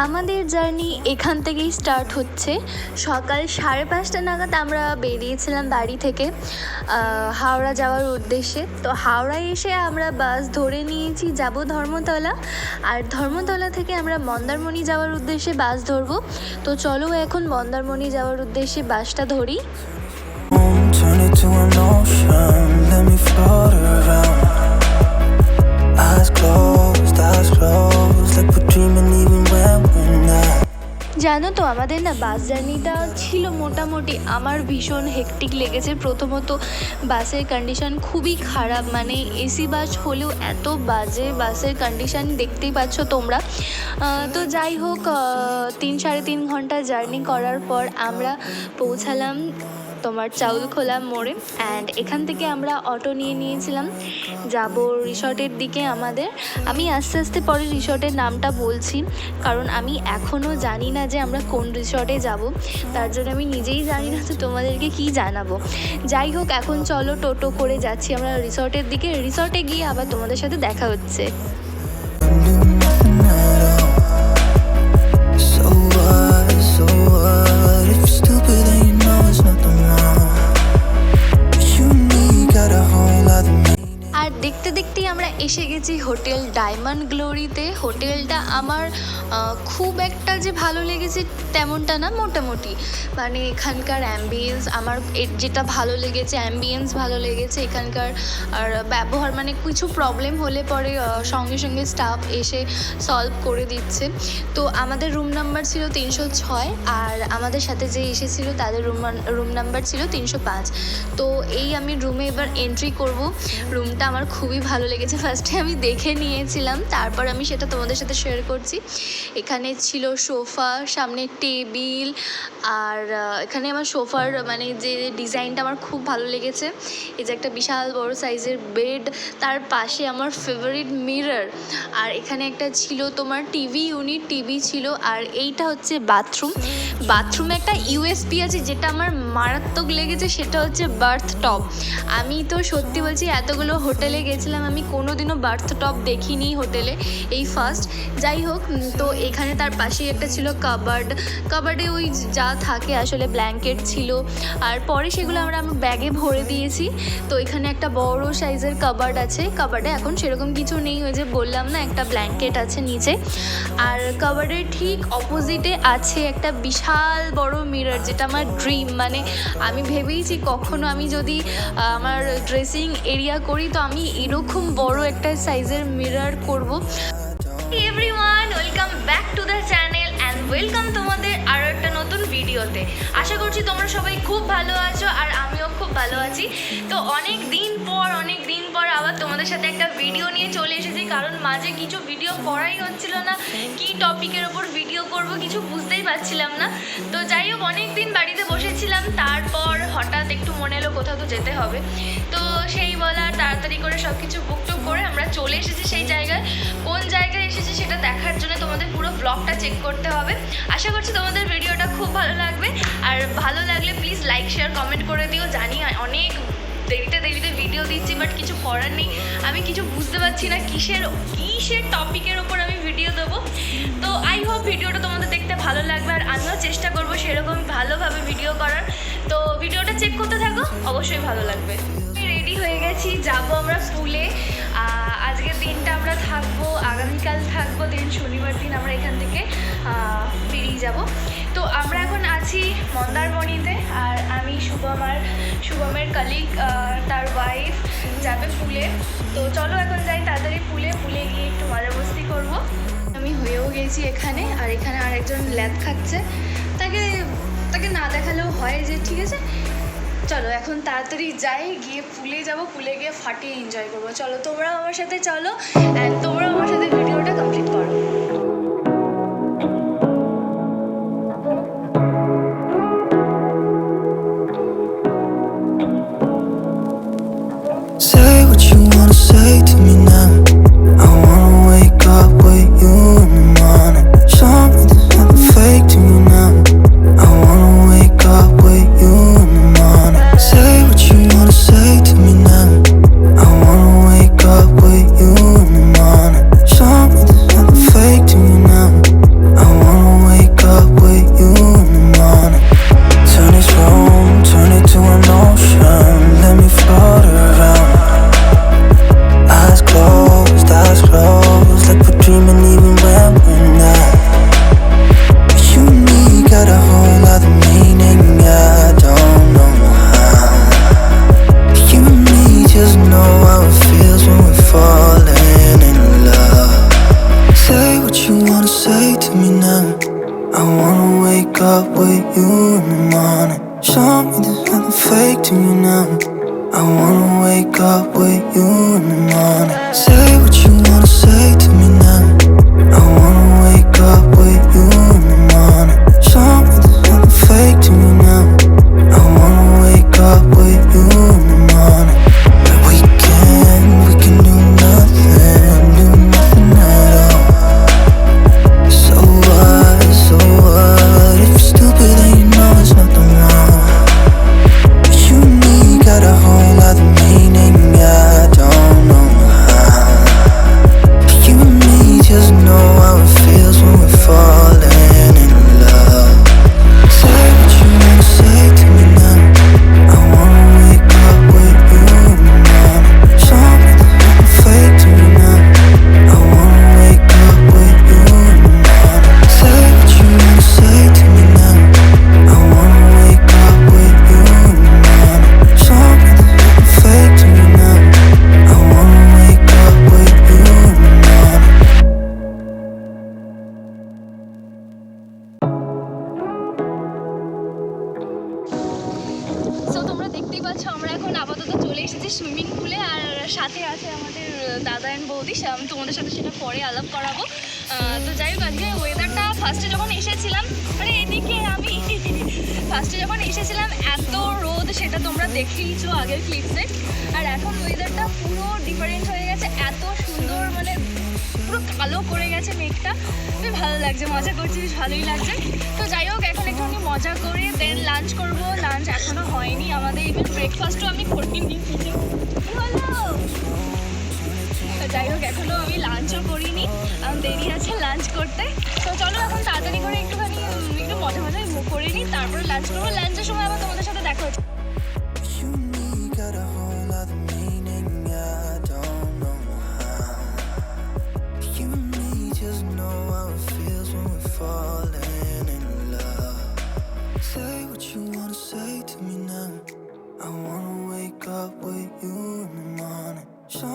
আমাদের জার্নি এখান থেকেই স্টার্ট হচ্ছে সকাল সাড়ে পাঁচটা নাগাদ আমরা বেরিয়েছিলাম বাড়ি থেকে হাওড়া যাওয়ার উদ্দেশ্যে তো হাওড়ায় এসে আমরা বাস ধরে নিয়েছি যাব ধর্মতলা আর ধর্মতলা থেকে আমরা মন্দারমণি যাওয়ার উদ্দেশ্যে বাস ধরবো তো চলো এখন মন্দারমণি যাওয়ার উদ্দেশ্যে বাসটা ধরি. Eyes closed, eyes closed, like we're dreaming even. জানো তো, আমাদের না বাস জার্নিটা ছিল মোটামুটি। আমার ভীষণ হেকটিক লেগেছে। প্রথমত বাসের কন্ডিশন খুবই খারাপ মানে এসি বাস হলেও এত বাজে বাসের কন্ডিশন দেখতেই পাচ্ছ তোমরা। তো যাই হোক তিন সাড়ে তিন ঘণ্টা জার্নি করার পর আমরা পৌঁছালাম তোমার চাউলখোলা মোড়ে। অ্যান্ড এখান থেকে আমরা অটো নিয়ে নিয়েছিলাম। যাব রিসর্টের দিকে আমাদের। আমি আস্তে আস্তে পরে রিসর্টের নামটা বলছি। কারণ আমি এখনও জানি না যে আমরা কোন রিসর্টে যাব। তার জন্য আমি নিজেই জানি না তো তোমাদেরকে কি জানাব। যাই হোক এখন চলো টোটো করে যাচ্ছি আমরা রিসর্টের দিকে। রিসর্টে গিয়ে আবার তোমাদের সাথে দেখা হচ্ছে. So what, so what? If stupid, it's nothing wrong. দেখতে দেখতেই আমরা এসে গেছি হোটেল ডায়মন্ড গ্লোরিতে। হোটেলটা আমার খুব একটা যে ভালো লেগেছে তেমনটা না, মোটামুটি। মানে এখানকার অ্যাম্বিয়েন্স আমার যেটা ভালো লেগেছে অ্যাম্বিয়েন্স ভালো লেগেছে, এখানকার, আর ব্যবহার মানে কিছু প্রবলেম হলে পরে সঙ্গে সঙ্গে স্টাফ এসে সলভ করে দিচ্ছে। তো আমাদের রুম নাম্বার ছিল তিনশো ছয়, আর আমাদের সাথে যে এসেছিল তাদের রুম রুম নাম্বার ছিল তিনশো পাঁচ। তো এই আমি রুমে এবার এন্ট্রি করব। রুমটা আমার খুবই ভালো লেগেছে। ফার্স্টে আমি দেখে নিয়েছিলাম, তারপর আমি সেটা তোমাদের সাথে শেয়ার করছি। এখানে ছিল সোফা, সামনে টেবিল, আর এখানে আমার সোফার মানে যে ডিজাইনটা আমার খুব ভালো লেগেছে, এই যে একটা বিশাল বড় সাইজের বেড তার পাশে আমার ফেভারিট মিরর আর এখানে একটা ছিল তোমার টিভি ইউনিট টিভি ছিল, আর এইটা হচ্ছে বাথরুম বাথরুমে একটা ইউএসপি আছে, যেটা আমার মারাত্মক লেগেছে, সেটা হচ্ছে বার্থ টপ আমি তো সত্যি বলছি, এতগুলো হোটেলে গেছিলাম, আমি কোনোদিনও বার্থ টপ দেখিনি হোটেলে, এই ফার্স্ট যাই হোক তো এখানে তার পাশেই একটা ছিল কাবার্ড। কাবার্ডে ওই যা থাকে আসলে ব্ল্যাঙ্কেট ছিল। আর পরে সেগুলো আমরা আমার ব্যাগে ভরে দিয়েছি। তো এখানে একটা বড় সাইজের কাবার্ড আছে। কাবার্ডে এখন সেরকম কিছু নেই, ওই যে বললাম না, একটা ব্ল্যাঙ্কেট আছে নিচে। আর কাবার্ডের ঠিক অপোজিটে আছে একটা বিশাল বড় মিরর যেটা আমার ড্রিম মানে আমি ভেবেইছি কখনো আমি যদি আমার ড্রেসিং এরিয়া করি, তো আমি এরকম বড় একটা সাইজের মিরর করব। Everyone welcome back to the channel and welcome তোমাদের নতুন ভিডিওতে। আশা করছি তোমরা সবাই খুব ভালো আছো আর আমিও খুব ভালো আছি। তো অনেক দিন পর, অনেক দিন পর আবার তোমাদের সাথে একটা ভিডিও নিয়ে চলে এসেছি, কারণ মাঝে কিছু ভিডিও করাই হচ্ছিল না। কি টপিকের ওপর ভিডিও করব কিছু বুঝতেই পারছিলাম না। তো যাই হোক, অনেক দিন বাড়িতে বসেছিলাম, তারপর হঠাৎ একটু মনে এলো কোথাও তো যেতে হবে। তো সেই বলা তাড়াতাড়ি করে সব কিছু বুক টুক করে আমরা চলে এসেছি সেই জায়গায়। কোন জায়গায় এসেছি সেটা দেখার জন্য তোমাদের পুরো ব্লগটা চেক করতে হবে। আশা করছি তোমাদের ভিডিওটা খুব ভালো লাগবে। আর ভালো লাগলে প্লিজ লাইক শেয়ার কমেন্ট করে দিও। জানি অনেক দেরিতে দেরিতে ভিডিও দিচ্ছি বাট কিছু করার নেই। আমি কিছু বুঝতে পারছি না কিসের কিসের টপিকের ওপর আমি ভিডিও দেবো। তো আই হোপ ভিডিওটা তোমাদের দেখতে ভালো লাগবে, আর আমিও চেষ্টা করব সেরকম ভালোভাবে ভিডিও করার। তো ভিডিওটা চেক করতে থাকো, অবশ্যই ভালো লাগবে। রেডি হয়ে গেছি, যাব আমরা স্কুলে আজকের দিনটা আমরা থাকব, আগামীকাল থাকব দিন শনিবার দিন আমরা এখান থেকে বেরিয়ে যাব। আছি মন্দারমণিতে আর আমি শুভম আর শুভমের কালিগ তার ওয়াইফ যাবে পুলে। তো চলো এখন যাই তাড়াতাড়ি পুলে। পুলে গিয়ে একটু মজা মস্তি করব। আমি হয়েও গেছি এখানে আর এখানে আরেকজন ল্যাদ খাচ্ছে। তাকে তাকে না দেখালেও হয় যে, ঠিক আছে? চলো এখন তাড়াতাড়ি যাই, গিয়ে পুলে যাব। পুলে গিয়ে ফাটিয়ে এনজয় করব। চলো তোমরাও আমার সাথে চলো অ্যান্ড তোমরাও আমার সাথে ভিডিওটা কমপ্লিট করো। Wanna to me now. you in the morning. Show me there's nothing fake to you now. দাদা অ্যান্ড বৌদি তোমাদের সাথে সেটা পরে আলাপ করাবো। তো যাই হোক, আজকে ওয়েদারটা ফার্স্টে যখন এসেছিলাম মানে এদিকে আমি ফার্স্টে যখন এসেছিলাম, এত রোদ, সেটা তোমরা দেখেইছো আগের ক্লিপসে আর এখন ওয়েদারটা পুরো ডিফারেন্ট হয়ে গেছে, এত সুন্দর মানে পুরো কালো করে গেছে মেঘটা। বেশ ভালো লাগছে, মজা করছি, বেশ ভালোই লাগছে। তো যাই হোক, এখন একটুখানি মজা করে দেন লাঞ্চ করব। লাঞ্চ এখনও হয়নি, আমাদের ইভেন ব্রেকফাস্টও আমি করিনি। কারণ দেরি আছে লাঞ্চ করতে। তো চলো এখন তাড়াতাড়ি করে একটুখানি একটু মজা মজাই করে নিই, তারপরে লাঞ্চ করব। লাঞ্চের সময় আবার তোমাদের সাথে দেখা হচ্ছে। With you in the morning. Show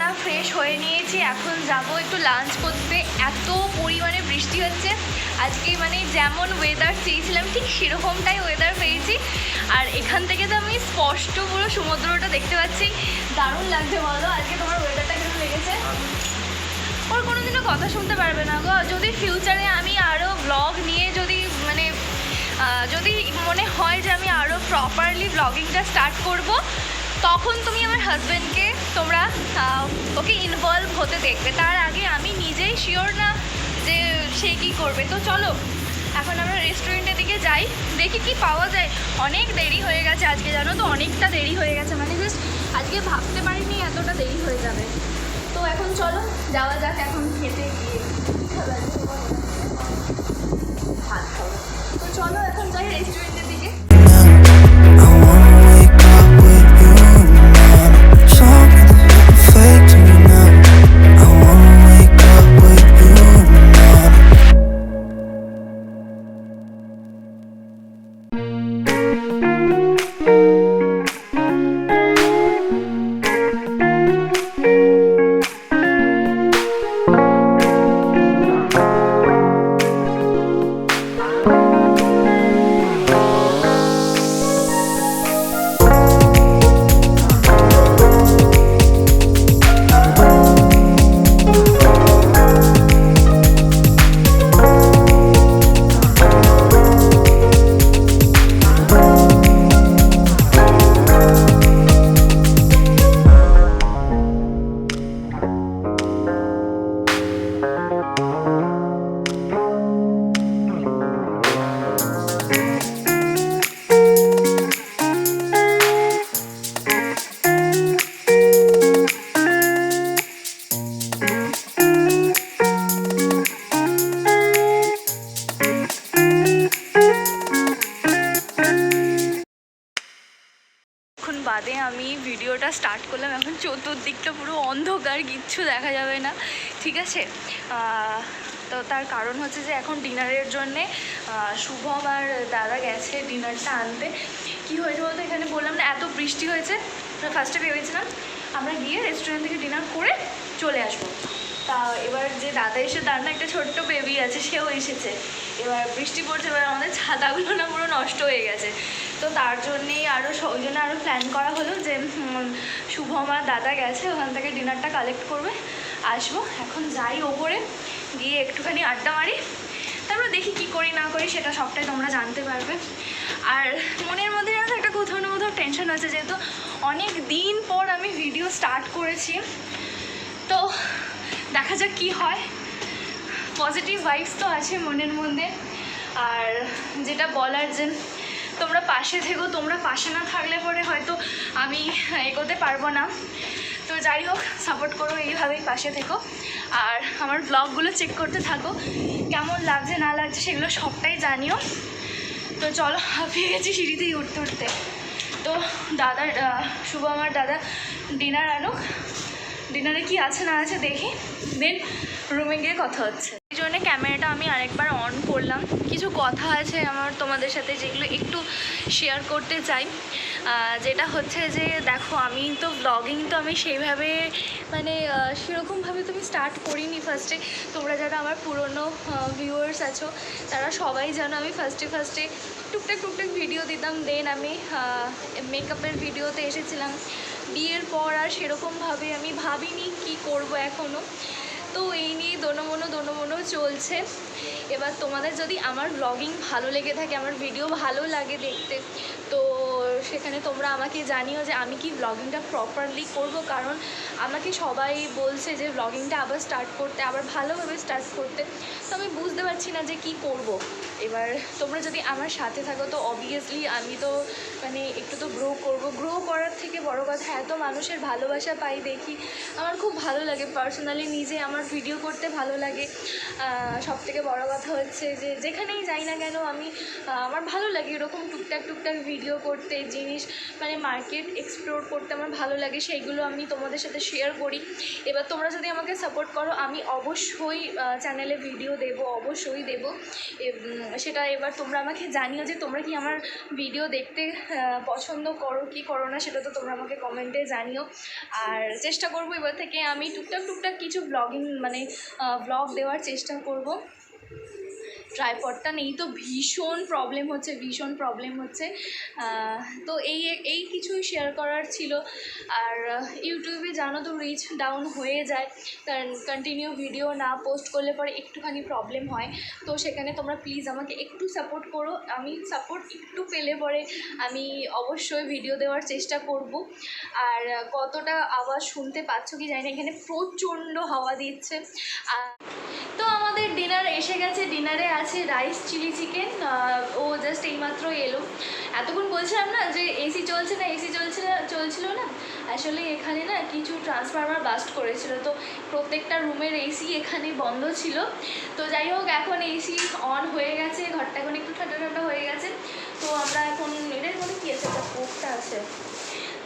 না ফ্রেশ হয়ে নিয়েছি, এখন যাব একটু লাঞ্চ করতে। এত পরিমাণে বৃষ্টি হচ্ছে। আজকে মানে যেমন ওয়েদার চেয়েছিলাম, ঠিক সেরকমটাই ওয়েদার পেয়েছি। আর এখান থেকে তো আমি স্পষ্ট পুরো সমুদ্রটা দেখতে পাচ্ছি। দারুণ লাগছে বলো, আজকে তোমার ওয়েদারটা কেমন লেগেছে? ওর কোনোদিনও কথা শুনতে পারবে না গো। যদি ফিউচারে আমি আরও ব্লগ নিয়ে যদি মানে যদি মনে হয় যে আমি আরও প্রপারলি ব্লগিংটা স্টার্ট করব তখন তুমি আমার হাজব্যান্ডকে তোমরা ওকে ইনভলভ হতে দেখবে। তার আগে আমি নিজেই শিওর না যে সে কী করবে। তো চলো, এখন আমরা রেস্টুরেন্টের দিকে যাই, দেখি কি পাওয়া যায়। অনেক দেরি হয়ে গেছে আজকে, জানো তো? অনেকটা দেরি হয়ে গেছে। মানে জাস্ট আজকে ভাবতে পারিনি এতটা দেরি হয়ে যাবে। তো এখন চলো, যাওয়া যাক এখন খেতে গিয়ে? ভাত খাব। তো চলো এখন যাই রেস্টুরেন্টের তো তার কারণ হচ্ছে যে এখন ডিনারের জন্যে শুভম আর দাদা গেছে ডিনারটা আনতে। কি হয়েছে বলতো? এখানে বললাম না, এত বৃষ্টি হয়েছে। ফার্স্টে ভেবেছিলাম, আমরা গিয়ে রেস্টুরেন্ট থেকে ডিনার করে চলে আসব। তা এবার যে দাদা এসে তার না একটা ছোট্ট বেবি আছে, সেও এসেছে। এবার বৃষ্টি পড়ছে, এবার আমাদের ছাতাগুলো না পুরো নষ্ট হয়ে গেছে। তো তার জন্যেই আরও ওই জন্য আরও প্ল্যান করা হলো যে শুভম আর দাদা গেছে, ওখান থেকে ডিনারটা কালেক্ট করবে। আসব। এখন যাই ওপরে, গিয়ে একটুখানি আড্ডা মারি। তারপর দেখি কি করি না করি, সেটা সবটাই তোমরা জানতে পারবে। আর মনের মধ্যে জানো একটা কোথাও না কোথাও টেনশন আছে, যেহেতু অনেক দিন পর আমি ভিডিও স্টার্ট করেছি। তো দেখা যাক কি হয়। পজিটিভ ভাইবস তো আছে মনের মধ্যে। আর যেটা বলার যে তোমরা পাশে থেকো, তোমরা পাশে না থাকলে পরে হয়তো আমি এগোতে পারব না। তো যাই হোক সাপোর্ট করো এইভাবেই পাশে থেকো। আর আমার ব্লগগুলো চেক করতে থাকো, কেমন লাগছে, না লাগছে সেগুলো সবটাই জানিও। তো চলো, হাঁপিয়ে গেছি সিঁড়িতেই উঠতে উঠতে। তো দাদার শুভ আমার দাদা ডিনার আনুক। ডিনারে কি আছে না আছে দেখি। দেন রুমে গিয়ে কথা হচ্ছে। জন্য ক্যামেরাটা আমি আরেকবার অন করলাম। কিছু কথা আছে আমার তোমাদের সাথে যেগুলো একটু শেয়ার করতে চাই। যেটা হচ্ছে যে, দেখো, আমি তো ব্লগিং তো আমি সেইভাবে মানে সেরকমভাবে তুমি স্টার্ট করিনি ফার্স্টে তোমরা যারা আমার পুরনো ভিউয়ার্স আছো, তারা সবাই জানো আমি ফার্স্টে ফার্স্টে টুকটাক টুকটাক ভিডিও দিতাম। দেন আমি মেকআপের ভিডিওতে এসেছিলাম। বিয়ের পর আর সেরকমভাবে আমি ভাবিনি কি করব এখনও এই নিয়ে দোনো মনো দোনো মনো চলছে। এবার তোমাদের যদি আমার ব্লগিং ভালো লেগে থাকে, আমার ভিডিও ভালো লাগে দেখতে, তো সেখানে তোমরা আমাকে জানিও যে আমি কি ব্লগিংটা প্রপারলি করব। কারণ আমাকে সবাই বলছে যে ব্লগিংটা আবার স্টার্ট করতে, আবার ভালোভাবে স্টার্ট করতে। তো আমি বুঝতে পারছি না যে কি করব। এবার তোমরা যদি আমার সাথে থাকো, তো অবভিয়াসলি আমি তো মানে একটু তো গ্রো করব। গ্রো করার থেকে বড় কথা, এত মানুষের ভালোবাসা পাই দেখি। আমার খুব ভালো লাগে। পার্সোনালি নিজে আমার ভিডিও করতে ভালো লাগে। সব থেকে বড় কথা হচ্ছে যে যেখানেই যাই না কেন আমি আমার ভালো লাগে এরকম টুকটাক টুকটাক ভিডিও করতে, জিনিস মানে মার্কেট এক্সপ্লোর করতে আমার ভালো লাগে, সেইগুলো আমি তোমাদের সাথে শেয়ার করি। এবার তোমরা যদি আমাকে সাপোর্ট করো, আমি অবশ্যই চ্যানেলে ভিডিও দেব, অবশ্যই দেব। সেটা এবার তোমরা আমাকে জানিও যে তোমরা কি আমার ভিডিও দেখতে পছন্দ করো, কি করো না, সেটা তো তোমরা আমাকে কমেন্টে জানিও। আর চেষ্টা করব এবার থেকে আমি টুকটাক টুকটাক কিছু ব্লগিং মানে ব্লগ দেওয়ার চেষ্টা করব। ট্রাইপডটা নেই, তো ভীষণ প্রবলেম হচ্ছে, ভীষণ প্রবলেম হচ্ছে। তো এই এই কিছুই শেয়ার করার ছিল। আর ইউটিউবে জানো তো রিচ ডাউন হয়ে যায়। কারণ কন্টিনিউ ভিডিও না পোস্ট করলে পরে একটুখানি প্রবলেম হয়। তো সেখানে তোমরা প্লিজ আমাকে একটু সাপোর্ট করো। আমি সাপোর্ট একটু পেলে পরে আমি অবশ্যই ভিডিও দেওয়ার চেষ্টা করব। আর, কতটা আওয়াজ শুনতে পাচ্ছ কি জানি না, এখানে প্রচণ্ড হাওয়া দিচ্ছে। তো আমাদের ডিনার এসে গেছে। ডিনারে আছে রাইস চিলি চিকেন ও জাস্ট এইমাত্র এলো। এতক্ষণ বলছিলাম না যে এসি চলছে না এসি চলছে না, চলছিল না। আসলে এখানে না কিছু ট্রান্সফরমার বাস্ট করেছিল। তো প্রত্যেকটা রুমের এসি এখানে বন্ধ ছিল। তো যাই হোক, এখন এসি অন হয়ে গেছে। ঘরটা এখন একটু ঠান্ডা ঠান্ডা হয়ে গেছে। তো আমরা এখন এটার মধ্যে কী আছে? একটা আছে।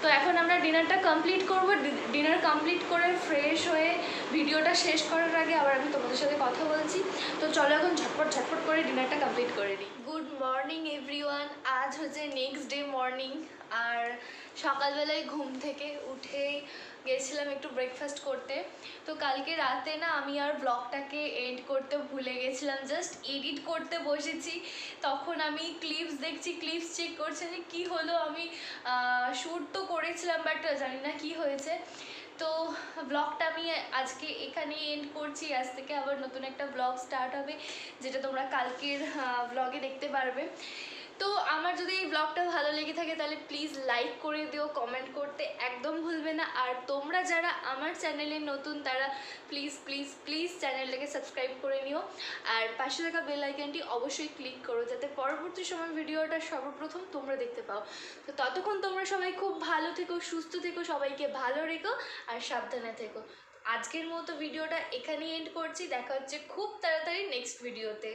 তো এখন আমরা ডিনারটা কমপ্লিট করব। ডিনার কমপ্লিট করে ফ্রেশ হয়ে ভিডিওটা শেষ করার আগে আবার আমি তোমাদের সাথে কথা বলছি। তো চলো এখন ঝটপট ঝটপট করে ডিনারটা কমপ্লিট করে নিই। গুড মর্নিং এভরিওয়ান আজ হচ্ছে নেক্সট ডে মর্নিং আর সকালবেলায় ঘুম থেকে উঠেই গেছিলাম একটু ব্রেকফাস্ট করতে। তো কালকে রাতে না আমি আর ব্লগটাকে এন্ড করতে ভুলে গেছিলাম। জাস্ট এডিট করতে বসেছি। তখন আমি ক্লিপস দেখছি ক্লিপস চেক করছি যে কী হলো আমি শ্যুট তো করেছিলাম বাট জানি না কি হয়েছে। তো ব্লগটা আমি আজকে এখানে এন্ড করছি। আজ থেকে আবার নতুন একটা ব্লগ স্টার্ট হবে, যেটা তোমরা কালকের ব্লগে দেখতে পারবে। তো আমার যদি এই ব্লগটা ভালো লেগে থাকে তাহলে প্লিজ লাইক করে দিও কমেন্ট করতে একদম ভুলবে না। আর তোমরা যারা আমার চ্যানেলে নতুন, তারা প্লিজ প্লিজ প্লিজ চ্যানেলটাকে সাবস্ক্রাইব করে নিও। আর পাশে থাকা বেল আইকনটি অবশ্যই ক্লিক করো, যাতে পরবর্তী সময় ভিডিওটা সর্বপ্রথম তোমরা দেখতে পাও। তো ততক্ষণ তোমরা সবাই খুব ভালো থেকো, সুস্থ থেকো, সবাইকে ভালো রেখো আর সাবধানে থেকো। আজকের মতো ভিডিওটা এখানেই এন্ড করছি। দেখা হচ্ছে খুব তাড়াতাড়ি নেক্সট ভিডিওতে